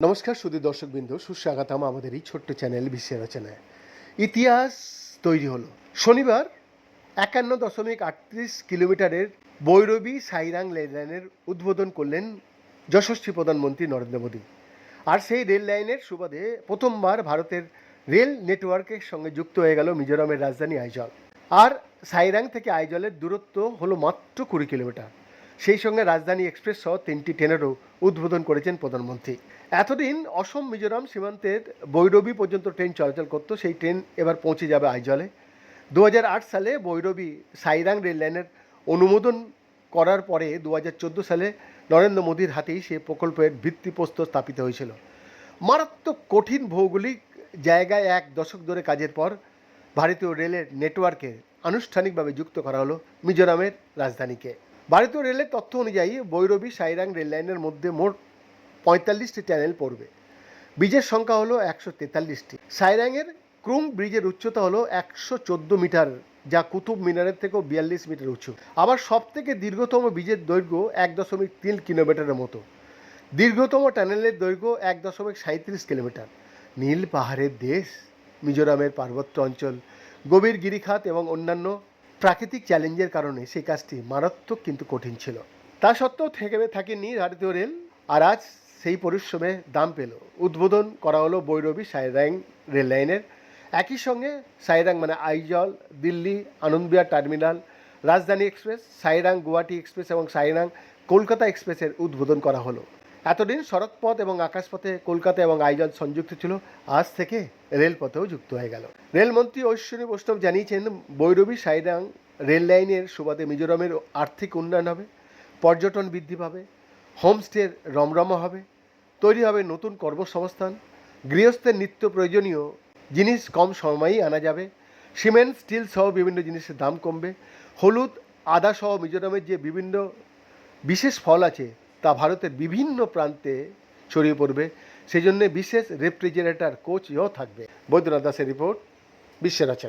নমস্কার সুদী দর্শকবৃন্দ, সুস্বাগতম আমাদের এই ছোট্ট চ্যানেল বিশ্বের রচনায়। ইতিহাস তৈরি হলো। শনিবার একান্ন দশমিক আটত্রিশ কিলোমিটারের বৈরবী সাইরাং রেল লাইনের উদ্বোধন করলেন যশস্বী প্রধানমন্ত্রী নরেন্দ্র মোদী। আর সেই রেল লাইনের সুবাদে প্রথমবার ভারতের রেল নেটওয়ার্কের সঙ্গে যুক্ত হয়ে গেল মিজোরামের রাজধানী আইজল। আর সাইরাং থেকে আইজলের দূরত্ব হলো মাত্র কুড়ি কিলোমিটার। সেই সঙ্গে রাজধানী এক্সপ্রেস সহ তিনটি ট্রেনেরও উদ্বোধন করেছেন প্রধানমন্ত্রী। এতদিন অসম, মিজোরাম সীমান্তের বৈরবী পর্যন্ত ট্রেন চলাচল করতো, সেই ট্রেন এবার পৌঁছে যাবে আইজলে। দু হাজার আট সালে বৈরবী সাইরাং রেল লাইনের অনুমোদন করার পরে দু হাজার চোদ্দ সালে নরেন্দ্র মোদীর হাতেই সেই প্রকল্পের ভিত্তিপ্রস্তর স্থাপিত হয়েছিল। মারাত্মক কঠিন ভৌগোলিক জায়গায় এক দশক ধরে কাজের পর ভারতীয় রেলের নেটওয়ার্কে আনুষ্ঠানিকভাবে যুক্ত করা হলো মিজোরামের রাজধানীকে। ভারতীয় রেলের তথ্য অনুযায়ী বৈরবী সাইরাং রেল লাইনের মধ্যে মোট পঁয়তাল্লিশটি চ্যানেল পড়বে। ব্রিজের সংখ্যা হলো একশো তেতাল্লিশটি। সাইরাংয়ের ক্রুং ব্রিজের উচ্চতা হলো একশো চোদ্দ মিটার, যা কুতুব মিনারের থেকেও বিয়াল্লিশ মিটার উঁচু। আবার সব থেকে দীর্ঘতম ব্রিজের দৈর্ঘ্য এক দশমিক তিন কিলোমিটারের মতো। দীর্ঘতম টানেলের দৈর্ঘ্য এক দশমিক সাঁত্রিশ কিলোমিটার। নীল পাহাড়ের দেশ। মিজোরামের পার্বত্য অঞ্চল। গভীর গিরিখাত এবং অন্যান্য প্রাকৃতিক চ্যালেঞ্জের কারণে সেই কাজটি মারাত্মক কিন্তু কঠিন ছিল। তা সত্ত্বেও থেকে থাকেনি ভারতীয় রেল আর আজ সেই পরিশ্রমে দাম পেল। উদ্বোধন করা হলো বৈরবী সাইরাং রেল লাইনের। একই সঙ্গে সাইরাং মানে Aizawl, Delhi, Anand Vihar terminal, Rajdhani express, Sairang Guwahati express এবং সাইরাং কলকাতা এক্সপ্রেসের উদ্বোধন করা হলো। এতদিন সড়কপথ এবং আকাশপথে কলকাতা এবং আইজল সংযুক্ত ছিল। আজ থেকে রেলপথেও যুক্ত হয়ে গেল। রেলমন্ত্রী ঐশ্বরী বৈষ্ণব জানিয়েছেন, বৈরবী সাইরাং রেল লাইনের সুবাদে মিজোরামের আর্থিক উন্নয়ন হবে, পর্যটন বৃদ্ধি পাবে, হোমস্টের রমরমা হবে, তৈরি হবে নতুন কর্মসংস্থান, গৃহস্থের নিত্য প্রয়োজনীয় জিনিস কম সময়েই আনা যাবে, সিমেন্ট, স্টিল সহ বিভিন্ন জিনিসের দাম কমবে, হলুদ, আদা সহ মিজোরামের যে বিভিন্ন বিশেষ ফল আছে তা ভারতের বিভিন্ন প্রান্তে ছড়িয়ে পড়বে। সেই জন্য বিশেষ রেফ্রিজারেটর কোচও থাকবে। বৈদ্যনাথ দাসের রিপোর্ট বিশ্বের